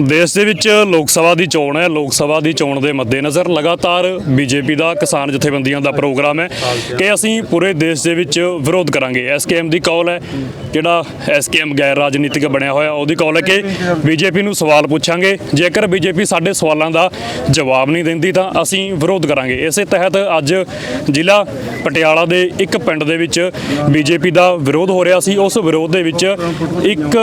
ਦੇਸ਼ ਦੇ ਵਿੱਚ ਲੋਕ ਸਭਾ ਦੀ ਚੋਣ ਹੈ। ਲੋਕ ਸਭਾ ਦੀ ਚੋਣ ਦੇ ਮੱਦੇਨਜ਼ਰ ਲਗਾਤਾਰ ਬੀਜੇਪੀ ਦਾ ਕਿਸਾਨ ਜਥੇਬੰਦੀਆਂ ਦਾ ਪ੍ਰੋਗਰਾਮ ਹੈ ਕਿ ਅਸੀਂ ਪੂਰੇ ਦੇਸ਼ ਦੇ ਵਿੱਚ ਵਿਰੋਧ ਕਰਾਂਗੇ। ਐਸਕੇਐਮ ਦੀ ਕਾਲ ਹੈ, ਜਿਹੜਾ ਐਸਕੇਐਮ ਗੈਰ ਰਾਜਨੀਤਿਕ ਬਣਿਆ ਹੋਇਆ, ਉਹਦੀ ਕਾਲ ਹੈ ਕਿ ਬੀਜੇਪੀ ਨੂੰ ਸਵਾਲ ਪੁੱਛਾਂਗੇ। ਜੇਕਰ ਬੀਜੇਪੀ ਸਾਡੇ ਸਵਾਲਾਂ ਦਾ ਜਵਾਬ ਨਹੀਂ ਦਿੰਦੀ ਤਾਂ ਅਸੀਂ ਵਿਰੋਧ ਕਰਾਂਗੇ। ਇਸੇ ਤਹਿਤ ਅੱਜ ਜ਼ਿਲ੍ਹਾ ਪਟਿਆਲਾ ਦੇ ਇੱਕ ਪਿੰਡ ਦੇ ਵਿੱਚ ਬੀਜੇਪੀ ਦਾ ਵਿਰੋਧ ਹੋ ਰਿਹਾ ਸੀ। ਉਸ ਵਿਰੋਧ ਦੇ ਵਿੱਚ ਇੱਕ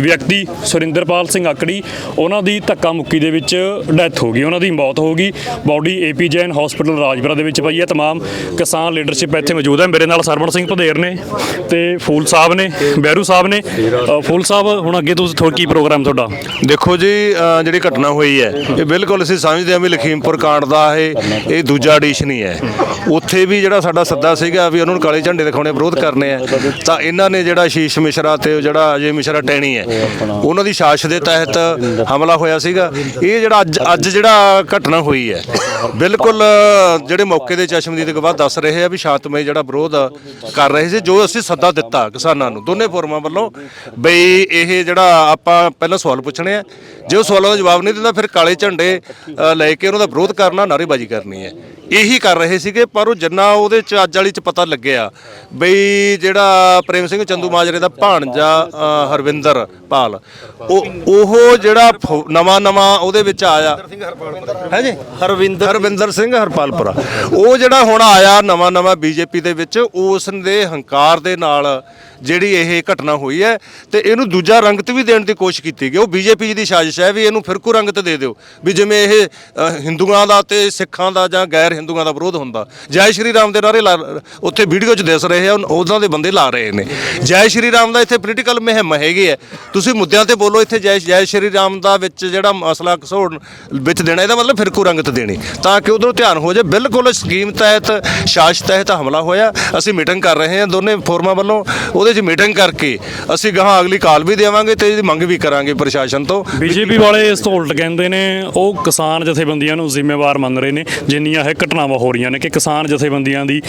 ਵਿਅਕਤੀ ਸੁਰਿੰਦਰਪਾਲ ਸਿੰਘ ਆਕੜੀ ਉਹਨਾਂ ਦੀ ਧੱਕਾ ਮੁੱਕੀ ਦੇ ਵਿੱਚ ਡੈਥ ਹੋ ਗਈ ਉਹਨਾਂ ਦੀ ਮੌਤ ਹੋ ਗਈ body AP Jain hospital Rajpura ਦੇ ਵਿੱਚ ਪਈ ਹੈ तमाम ਕਿਸਾਨ ਲੀਡਰਸ਼ਿਪ ਇੱਥੇ ਮੌਜੂਦ ਹੈ ਮੇਰੇ ਨਾਲ ਸਰਵਣ ਸਿੰਘ ਭਦੇਰ ਨੇ ਤੇ ਫੂਲ ਸਾਹਿਬ ਨੇ ਬਹਿਰੂ ਸਾਹਿਬ ਨੇ ਅ, ਫੂਲ ਸਾਹਿਬ ਹੁਣ ਅੱਗੇ ਤੁਸੀਂ ਥੋੜਾ ਕੀ ਪ੍ਰੋਗਰਾਮ ਤੁਹਾਡਾ ਦੇਖੋ ਜੀ ਅਹ ਜਿਹੜੀ ਘਟਨਾ ਹੋਈ ਹੈ ਇਹ ਬਿਲਕੁਲ ਅਸੀਂ ਸਮਝਦੇ ਹਾਂ ਵੀ ਲਖੀਮਪੁਰ ਕਾਂਡ ਦਾ ਇਹ ਇਹ ਦੂਜਾ ਐਡੀਸ਼ਨ ਹੀ ਹੈ ਉੱਥੇ ਵੀ ਜਿਹੜਾ ਸਾਡਾ ਸੱਦਾ ਸੀਗਾ ਵੀ ਉਹਨਾਂ ਨੂੰ ਕਾਲੇ ਝੰਡੇ ਦਿਖਾਉਣੇ ਵਿਰੋਧ ਕਰਨੇ ਆ ਤਾਂ ਇਹਨਾਂ ਨੇ ਜਿਹੜਾ ਸ਼ੀਸ਼ ਮਿਸ਼ਰਾ ਤੇ ਉਹ ਜਿਹੜਾ ਅਜੇ ਮਿਸ਼ਰਾ ਟੈਣੀ ਹੈ ਉਹਨਾਂ ਦੀ ਸਾਜ਼ਿਸ਼ ਦੇ ਤਹਿਤ ਹਮਲਾ ਹੋਇਆ ਸੀਗਾ। ਇਹ ਜਿਹੜਾ ਅੱਜ ਅੱਜ ਜਿਹੜਾ ਘਟਨਾ ਹੋਈ ਹੈ ਬਿਲਕੁਲ ਜਿਹੜੇ ਮੌਕੇ ਦੇ ਚਸ਼ਮਦੀਦ ਗਵਾਹ ਦੱਸ ਰਹੇ ਆ ਵੀ ਸ਼ਾਂਤਮਈ ਜਿਹੜਾ ਵਿਰੋਧ ਕਰ ਰਹੇ ਸੀ ਜੋ ਅਸੀਂ ਸੱਦਾ ਦਿੱਤਾ ਕਿਸਾਨਾਂ ਨੂੰ। ਦੋਨੇ ਫੋਰਮਾਂ ਵੱਲੋਂ ਬਈ ਇਹ ਜਿਹੜਾ ਆਪਾਂ ਪਹਿਲਾਂ ਸਵਾਲ ਪੁੱਛਣੇ ਆ ਜੇ ਉਹ ਸਵਾਲਾਂ ਦਾ ਜਵਾਬ ਨਹੀਂ ਦਿੰਦਾ ਫਿਰ ਕਾਲੇ ਝੰਡੇ ਲੈ ਕੇ ਉਹਨਾਂ ਦਾ ਵਿਰੋਧ ਕਰਨਾ ਨਾਅਰੇਬਾਜ਼ੀ ਕਰਨੀ ਹੈ। ਇਹੀ ਕਰ ਰਹੇ ਸੀਗੇ ਪਰ ਉਹ ਜਿੰਨਾ ਉਹਦੇ ਚ ਅੱਜ ਵਾਲੀ ਚ ਪਤਾ ਲੱਗਿਆ ਬਈ ਜਿਹੜਾ ਪ੍ਰੇਮ ਸਿੰਘ ਚੰਦੂ ਮਾਜਰੇ ਦਾ ਭਾਣਜਾ ਹਰਵਿੰਦਰ ਪਾਲ ਉਹ ਉਹ ਜਿਹੜਾ ਨਵਾਂ ਨਵਾਂ ਉਹਦੇ ਵਿੱਚ ਆਇਆ। ਹੈ ਜੀ? ਹਰਵਿੰਦਰ ਹਰਵਿੰਦਰ ਸਿੰਘ ਹਰਪਾਲਪੁਰਾ। ਉਹ ਜਿਹੜਾ ਹੁਣ ਆਇਆ ਨਵਾਂ ਨਵਾਂ ਬੀਜੇਪੀ ਦੇ ਵਿੱਚ ਉਸ ਦੇ ਹੰਕਾਰ ਦੇ ਨਾਲ ਜਿਹੜੀ ਇਹ ਘਟਨਾ ਹੋਈ ਹੈ ਤੇ ਇਹਨੂੰ ਦੂਜਾ ਰੰਗਤ ਵੀ ਦੇਣ ਦੀ ਕੋਸ਼ਿਸ਼ ਕੀਤੀ ਗਈ। ਉਹ ਬੀਜੇਪੀ ਦੀ ਸਾਜ਼ਿਸ਼ ਹੈ ਵੀ ਇਹਨੂੰ ਫਿਰਕੂ ਰੰਗਤ ਦੇ ਦਿਓ ਵੀ ਜਿਵੇਂ ਇਹ ਹਿੰਦੂਆਂ ਦਾ ਤੇ ਸਿੱਖਾਂ ਦਾ ਜਾਂ ਗੈਰ ਹਿੰਦੂਆਂ ਦਾ ਵਿਰੋਧ ਹੁੰਦਾ। ਜੈ ਸ਼੍ਰੀ ਰਾਮ ਦੇ ਨਾਰੇ ਲਾ- ਉੱਥੇ ਵੀਡੀਓ 'ਚ ਦਿਸ ਰਹੇ ਆ ਉਹਨਾਂ ਦੇ ਬੰਦੇ ਲਾ ਰਹੇ ਨੇ। ਜੈ ਸ਼੍ਰੀ ਰਾਮ ਦਾ ਇੱਥੇ ਪੋਲੀਟੀਕਲ ਮੁਹਿੰਮ ਹੈਗੀ ਹੈ। ਤੁਸੀਂ ਮੁੱਦਿਆਂ ਤੇ ਬੋਲੋ ਇੱਥੇ ਜੈ ਜੈ ਸ਼੍ਰੀ ਰਾਮ ਦਾ ਵਿੱਚ ਜਿਹੜਾ ਮਸਲਾ ਘਸੋੜ ਵਿੱਚ ਦੇਣਾ ਇਹਦਾ ਮਤਲਬ ਫਿਰਕੂ ਰੰਗਤ ਦੇਣੀ। ਤਾਂ ਕਿ ਉਧਰੋਂ ਧਿਆਨ ਹੋ ਜਾਏ ਬਿਲਕੁਲ ਸਕੀਮ ਤਹਿਤ ਸਾਜ਼ਿਸ਼ ਤਹਿਤ ਹਮਲਾ ਹੋਇਆ। ਅਸੀਂ ਮੀਟਿੰਗ ਕਰ ਰਹੇ ਹਾਂ ਦੋਨੇ ਫੋਰਮਾਂ ਵੱਲੋਂ। ਉਹਦੇ 'ਚ ਮੀਟਿੰਗ ਕਰਕੇ ਅਸੀਂ ਗਾਹਾਂ ਅਗਲੀ ਕਾਲ ਵੀ ਦੇਵਾਂਗੇ ਤੇ ਇਹਦੀ ਮੰਗ ਵੀ ਕਰਾਂਗੇ ਪ੍ਰਸ਼ਾਸਨ ਤੋਂ। ਬੀਜੇਪੀ ਵਾਲੇ ਇਸ ਤੋਂ ਉਲਟ ਕਹਿੰਦੇ ਨੇ ਉਹ ਕਿਸਾਨ ਜਥੇਬੰਦੀਆਂ ਨੂੰ ਜ਼ਿੰਮੇਵਾਰ ਮੰਨ ਰਹੇ ਨੇ ਜਿੰਨੀਆਂ ਇਹ ਘਟਨਾਵਾਂ ਹੋ ਰਹੀਆਂ ਨੇ ਕਿ ਕਿਸਾਨ ਜਥੇਬੰਦੀਆਂ ਦੀ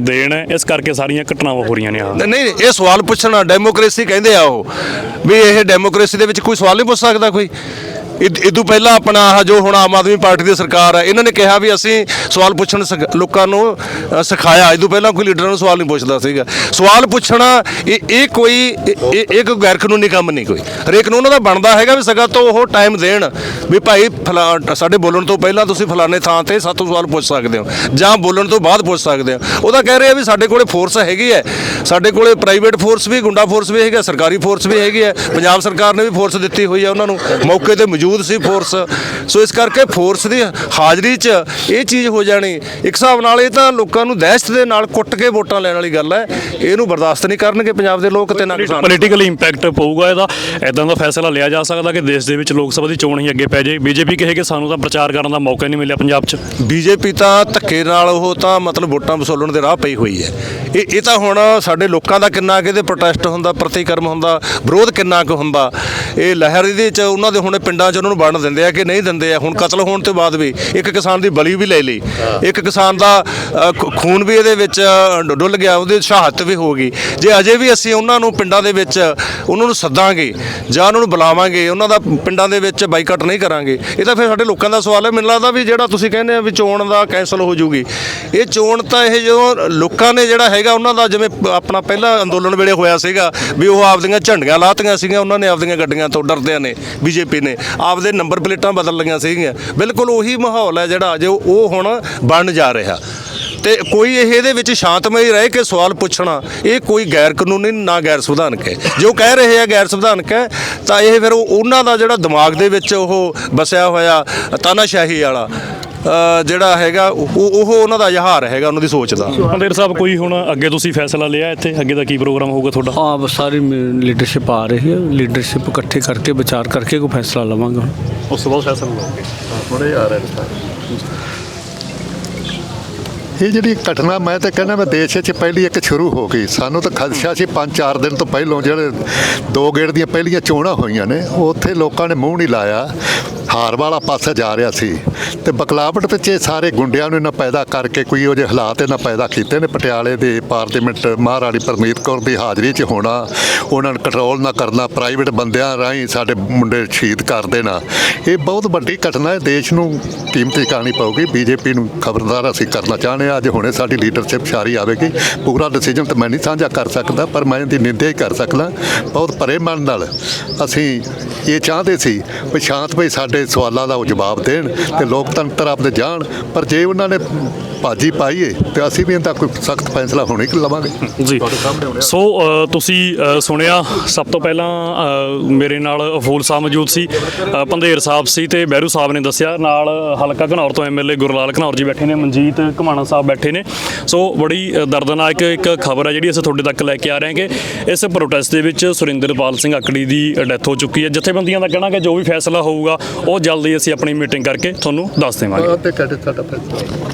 ਦੇਣ ਹੈ। ਇਸ ਕਰਕੇ ਸਾਰੀਆਂ ਘਟਨਾਵਾਂ ਹੋ ਰਹੀਆਂ ਨੇ ਨਹੀਂ, ਇਹ ਸਵਾਲ ਪੁੱਛਣਾ ਡੈਮੋਕ੍ਰੇਸੀ ਕਹਿੰਦੇ ਆ ਉਹ। ਵੀ ਇਹ ਡੈਮੋਕ੍ਰੇਸੀ ਦੇ ਵਿੱਚ ਕੋਈ ਸਵਾਲ ਨਹੀਂ ਪੁੱਛ ਸਕਦਾ। ਕੋਈ? ਇਹ ਤੋਂ ਪਹਿਲਾਂ ਆਪਣਾ ਆਹ ਜੋ ਹੁਣ ਆਮ ਆਦਮੀ ਪਾਰਟੀ ਦੀ ਸਰਕਾਰ ਹੈ ਇਹਨਾਂ ਨੇ ਕਿਹਾ ਵੀ ਅਸੀਂ ਸਵਾਲ ਪੁੱਛਣ ਸਿਖ- ਲੋਕਾਂ ਨੂੰ ਅ, ਸਿਖਾਇਆ। ਇਹ ਤੋਂ ਪਹਿਲਾਂ ਕੋਈ ਲੀਡਰਾਂ ਨੂੰ ਸਵਾਲ ਨਹੀਂ ਪੁੱਛਦਾ ਸੀਗਾ। ਸਵਾਲ ਪੁੱਛਣਾ ਇਹ ਇਹ ਕੋਈ ਇਹ ਇਹ- ਇਹ ਕੋਈ ਗੈਰ ਕਾਨੂੰਨੀ ਕੰਮ ਨਹੀਂ ਕੋਈ। ਹਰੇਕ ਨੂੰ ਉਹਨਾਂ ਦਾ ਬਣਦਾ ਹੈਗਾ ਵੀ ਸਗਾ ਤੋਂ ਉਹ ਟਾਈਮ ਦੇਣ ਵੀ ਭਾਈ ਫਲਾ- ਸਾਡੇ ਬੋਲਣ ਤੋਂ ਪਹਿਲਾਂ ਤੁਸੀਂ ਫਲਾਣੇ ਥਾਂ ਤੇ ਸਾਤੋਂ ਸਵਾਲ ਪੁੱਛ ਸਕਦੇ ਹੋ ਜਾਂ ਬੋਲਣ ਤੋਂ ਬਾਅਦ ਪੁੱਛ ਸਕਦੇ ਹੋ। ਉਹਦਾ ਕਹਿ ਰਹੇ ਆ ਵੀ ਸਾਡੇ ਕੋਲੇ ਫੋਰਸ ਹੈਗੀ ਹੈ। ਸਾਡੇ ਕੋਲੇ ਪ੍ਰਾਈਵੇਟ ਫੋਰਸ ਵੀ ਗੁੰਡਾ ਫੋਰਸ ਵੀ ਹੈਗਾ ਸਰਕਾਰੀ ਫੋਰਸ ਵੀ ਹੈਗੀ ਹੈ। ਪੰਜਾਬ ਸਰਕਾਰ ਨੇ ਵੀ ਫੋਰਸ ਦਿੱਤੀ ਹੋਈ ਹੈ ਉਹਨਾਂ ਨੂੰ। ਮੌਕੇ ਤੇ ਮੌਜੂਦ ਸੀ ਫੋਰਸ ਸੋ ਇਸ ਕਰਕੇ ਫੋਰਸ ਦੀ ਹਾਜ਼ਰੀ 'ਚ ਇਹ ਚੀਜ਼ ਹੋ ਜਾਣੀ। ਇੱਕ ਹਿਸਾਬ ਨਾਲ ਇਹ ਤਾਂ ਲੋਕਾਂ ਨੂੰ ਦਹਿਸ਼ਤ ਦੇ ਨਾਲ ਕੁੱਟ ਕੇ ਵੋਟਾਂ ਲੈਣ ਵਾਲੀ ਗੱਲ ਹੈ। ਇਹਨੂੰ ਬਰਦਾਸ਼ਤ ਨਹੀਂ ਕਰਨਗੇ ਪੰਜਾਬ ਦੇ ਲੋਕ ਤੇ ਨਾ ਪੋਲੀਟੀਕਲ ਇੰਪੈਕਟ ਪਊਗਾ ਇਹਦਾ। ਇਦਾਂ ਦਾ ਫੈਸਲਾ ਲਿਆ ਜਾ ਸਕਦਾ ਕਿ ਦੇਸ਼ ਦੇ ਵਿੱਚ ਲੋਕ ਸਭਾ ਦੀ ਚੋਣ ਹੀ ਅੱਗੇ ਪੈ ਜਾਏ। ਬੀਜੇਪੀ ਕਹੇ ਕਿ ਸਾਨੂੰ ਤਾਂ ਪ੍ਰਚਾਰ ਕਰਨ ਦਾ ਮੌਕਾ ਹੀ ਨਹੀਂ ਮਿਲਿਆ ਪੰਜਾਬ 'ਚ। ਬੀਜੇਪੀ ਤਾਂ ਧੱਕੇ ਨਾਲ ਉਹ ਤਾਂ ਮਤਲਬ ਵੋਟਾਂ ਵਸੂਲਣ ਦੇ ਰਾਹ ਪਈ ਹੋਈ ਹੈ। ਇਹ ਇਹ ਤਾਂ ਹੁਣ ਸਾਡੇ ਲੋਕਾਂ ਦਾ ਕਿੰਨਾ ਕਿ ਇਹਦੇ ਪ੍ਰੋਟੈਸਟ ਹੁੰਦਾ ਪ੍ਰਤੀਕਰਮ ਹੁੰਦਾ ਵਿਰੋਧ ਕਿੰਨਾ ਕੁ ਹੁੰਦਾ। ਇਹ ਲਹਿਰ ਇਹਦੇ ਚ ਉਹਨਾਂ ਦੇ ਹੁਣ ਪਿੰਡਾਂ 'ਚ ਉਹਨਾਂ ਨੂੰ ਵੰਡ ਦਿੰਦੇ ਆ ਕਿ ਨਹੀਂ ਦਿੰਦੇ ਆ। ਹੁਣ ਕਤਲ ਹੋਣ ਤੋਂ ਬਾਅਦ ਵੀ ਇੱਕ ਕਿਸਾਨ ਦੀ ਬਲੀ ਵੀ ਲੈ ਲਈ। ਇੱਕ ਕਿਸਾਨ ਦਾ ਖੂਨ ਵੀ ਇਹਦੇ ਵਿੱਚ ਡੁੱਲ ਗਿਆ ਉਹਦੀ ਸ਼ਹਾਦਤ ਵੀ ਹੋ ਗਈ। ਜੇ ਅਜੇ ਵੀ ਅਸੀਂ ਉਹਨਾਂ ਨੂੰ ਪਿੰਡਾਂ ਦੇ ਵਿੱਚ ਉਹਨਾਂ ਨੂੰ ਸੱਦਾਂਗੇ ਜਾਂ ਉਹਨਾਂ ਨੂੰ ਬੁਲਾਵਾਂਗੇ ਉਹਨਾਂ ਦਾ ਪਿੰਡਾਂ ਦੇ ਵਿੱਚ ਬਾਈਕਾਟ ਨਹੀਂ ਕਰਾਂਗੇ ਇਹ ਤਾਂ ਫਿਰ ਸਾਡੇ ਲੋਕਾਂ ਦਾ ਸਵਾਲ ਹੈ। ਮੈਨੂੰ ਲੱਗਦਾ ਵੀ ਜਿਹੜਾ ਤੁਸੀਂ ਕਹਿੰਦੇ ਆ ਵੀ ਚੋਣ ਦਾ ਕੈਂਸਲ ਹੋ ਜੂਗੀ ਇਹ ਚੋਣ ਤਾਂ ਇਹ ਜਦੋਂ ਲੋਕਾਂ ਨੇ ਜਿਹੜਾ ਹੈਗਾ ਉਹਨਾਂ ਦਾ ਜਿਵੇਂ ਆਪਣਾ ਪਹਿਲਾ ਅੰਦੋਲਨ ਵੇਲੇ ਹੋਇਆ ਸੀਗਾ ਵੀ ਉਹ ਆਪਦੀਆਂ ਝੰਡੀਆਂ ਲਾਤੀਆਂ ਸੀਗੀਆਂ ਉਹਨਾਂ ਨੇ ਆਪਦੀਆਂ ਗੱਡੀਆਂ ਤੋਂ ਡਰਦਿਆਂ ਨੇ, ਬੀਜੇਪੀ ਨੇ। ਆਪਦੇ ਨੰਬਰ ਪਲੇਟਾਂ ਬਦਲ ਲਈਆਂ ਸੀਗੀਆਂ। ਬਿਲਕੁਲ ਉਹੀ ਮਾਹੌਲ ਹੈ ਜਿਹੜਾ ਜੋ ਉਹ ਹੁਣ ਬਣ ਜਾ ਰਿਹਾ। ਤੇ ਕੋਈ ਇਹ ਇਹਦੇ ਵਿੱਚ ਸ਼ਾਂਤਮਈ ਰਹਿ ਕੇ ਸਵਾਲ ਪੁੱਛਣਾ, ਇਹ ਕੋਈ ਗੈਰ ਕਾਨੂੰਨੀ ਨਾ ਗੈਰ ਸੰਵਿਧਾਨਕ ਹੈ। ਜੋ ਕਹਿ ਰਹੇ ਆ ਗੈਰ ਸੰਵਿਧਾਨਕ ਹੈ, ਤਾਂ ਇਹ ਫਿਰ ਉਹਨਾਂ ਦਾ ਜਿਹੜਾ ਦਿਮਾਗ ਦੇ ਵਿੱਚ ਉਹ ਬਸਿਆ ਹੋਇਆ ਤਾਨਾਸ਼ਾਹੀ ਵਾਲਾ ਜਿਹੜਾ ਹੈਗਾ ਉਹ ਉਹ ਉਹਨਾਂ ਦਾ ਇਜ਼ਹਾਰ ਹੈਗਾ ਉਹਨਾਂ ਦੀ ਸੋਚ ਦਾ। ਪੰਦੇਰ ਸਾਹਿਬ ਕੋਈ ਹੁਣ ਅੱਗੇ ਤੁਸੀਂ ਫੈਸਲਾ ਲਿਆ ਇੱਥੇ? ਅੱਗੇ ਦਾ ਕੀ ਪ੍ਰੋਗਰਾਮ ਹੋਊਗਾ ਤੁਹਾਡਾ? ਹਾਂ ਬਸ ਸਾਰੀ ਲੀਡਰਸ਼ਿਪ ਆ ਰਹੀ ਹੈ। ਲੀਡਰਸ਼ਿਪ ਇਕੱਠੇ ਕਰਕੇ ਵਿਚਾਰ ਕਰਕੇ ਕੋਈ ਫੈਸਲਾ ਲਵਾਂਗੇ ਹੁਣ। ਉਸ ਤੋਂ ਬਾਅਦ ਫੈਸਲਾ ਲਓਗੇ ਇਹ ਜਿਹੜੀ ਘਟਨਾ ਮੈਂ ਤਾਂ ਕਹਿੰਦਾ ਮੈਂ ਦੇਸ਼ 'ਚ ਪਹਿਲੀ ਇੱਕ ਸ਼ੁਰੂ ਹੋ ਗਈ। ਸਾਨੂੰ ਤਾਂ ਖਦਸ਼ਾ ਸੀ ਪੰਜ ਚਾਰ ਦਿਨ ਤੋਂ ਪਹਿਲਾਂ ਜਿਹੜੇ ਦੋ ਗੇੜ ਦੀਆਂ ਪਹਿਲੀਆਂ ਚੋਣਾਂ ਹੋਈਆਂ ਨੇ ਉੱਥੇ ਲੋਕਾਂ ਨੇ ਮੂੰਹ ਨਹੀਂ ਲਾਇਆ। ਹਾਰ ਵਾਲਾ ਪਾਸਾ ਜਾ ਰਿਹਾ ਸੀ ਤੇ ਬਕਲਾਵਟ ਵਿੱਚ ਇਹ ਸਾਰੇ ਗੁੰਡਿਆਂ ਨੂੰ ਇਹਨਾਂ ਪੈਦਾ ਕਰਕੇ ਕੋਈ ਉਹ ਜਿਹੇ ਹਾਲਾਤ ਇਹਨਾਂ ਪੈਦਾ ਕੀਤੇ ਨੇ। ਪਟਿਆਲੇ ਦੇ ਪਾਰਲੀਮੈਂਟ ਮਹਾਰਾਣੀ ਪਰਮੀਤ ਕੌਰ ਦੀ ਹਾਜ਼ਰੀ 'ਚ ਹੋਣਾ, ਉਹਨਾਂ ਨੂੰ ਕੰਟਰੋਲ ਨਾ ਕਰਨਾ ਪ੍ਰਾਈਵੇਟ ਬੰਦਿਆਂ ਰਾਹੀਂ ਸਾਡੇ ਮੁੰਡੇ ਸ਼ਹੀਦ ਕਰ ਦੇਣਾ, ਇਹ ਬਹੁਤ ਵੱਡੀ ਘਟਨਾ ਹੈ। ਦੇਸ਼ ਨੂੰ ਕੀਮਤੀ ਕਰਨੀ ਪਊਗੀ। ਬੀਜੇਪੀ ਨੂੰ ਖਬਰਦਾਰ ਅਸੀਂ ਕਰਨਾ ਚਾਹੁੰਦੇ ਹਾਂ। ਅੱਜ ਹੁਣੇ ਸਾਡੀ ਲੀਡਰਸ਼ਿਪ ਸ਼ਾਰੀ ਆਵੇਗੀ। ਪੂਰਾ ਡਿਸੀਜਨ ਤਾਂ ਮੈਂ ਨਹੀਂ ਸਾਂਝਾ ਕਰ ਸਕਦਾ, ਪਰ ਮੈਂ ਇਹਦੀ ਨਿੰਦਿਆ ਹੀ ਕਰ ਸਕਦਾ। ਬਹੁਤ ਪਰੇ ਮਨ ਨਾਲ ਅਸੀਂ ਇਹ ਚਾਹਦੇ ਸੀ ਵੀ ਸ਼ਾਂਤ ਭਾਈ ਸਾਡੇ ਸਵਾਲਾਂ ਦਾ ਉਹ ਜਵਾਬ ਦੇਣ ਤੇ ਲੋਕਤੰਤਰ ਆਪਦੇ ਜਾਣ ਪਰ ਜੇ ਉਹਨਾਂ ਨੇ ਭਾਜੀ ਪਾਈਏ ਤੇ ਅਸੀਂ ਵੀ ਇਹਦਾ ਕੋਈ ਸਖਤ ਫੈਸਲਾ ਹੋਣੇ ਕਿ ਲਵਾਂਗੇ। ਜੀ। ਸੋ ਤੁਸੀਂ ਸੁਣਿਆ ਸਭ ਤੋਂ ਪਹਿਲਾਂ ਮੇਰੇ ਨਾਲ ਫੂਲ ਸਾਹਿਬ ਮੌਜੂਦ ਸੀ ਪੰਧੇਰ ਸਾਹਿਬ ਸੀ ਤੇ ਬਹਿਰੂ ਸਾਹਿਬ ਨੇ ਦੱਸਿਆ ਨਾਲ ਹਲਕਾ ਘਨੌਰ ਤੋਂ ਐਮਐਲਏ ਗੁਰਲਾਲ ਘਨੌਰ ਜੀ ਬੈਠੇ ਨੇ ਮਨਜੀਤ ਘਮਾਣਾ ਸਾਹਿਬ ਬੈਠੇ ਨੇ। ਸੋ ਬੜੀ ਅ, ਦਰਦਨਾਕ ਇੱਕ ਖਬਰ ਹੈ ਜਿਹੜੀ ਅਸੀਂ ਤੁਹਾਡੇ ਤੱਕ ਲੈ ਕੇ ਆ ਰਹੇ ਹਾਂ ਕਿ ਇਸ ਪ੍ਰੋਟੈਸਟ ਦੇ ਵਿੱਚ ਸੁਰਿੰਦਰਪਾਲ ਸਿੰਘ ਅਕੜੀ ਦੀ ਡੈਥ ਹੋ ਚੁੱਕੀ ਹੈ। ਜਥੇਬੰਦੀਆਂ ਦਾ ਕਹਿਣਾ ਕਿ ਜੋ ਵੀ ਫੈਸਲਾ ਹੋਊਗਾ ਬਹੁਤ ਜਲਦੀ ਅਸੀਂ ਆਪਣੀ ਮੀਟਿੰਗ ਕਰਕੇ ਤੁਹਾਨੂੰ ਦੱਸ ਦੇਵਾਂਗੇ। ਤੇ ਕਦੇ ਸਾਡਾ ਫੈਸਲਾ।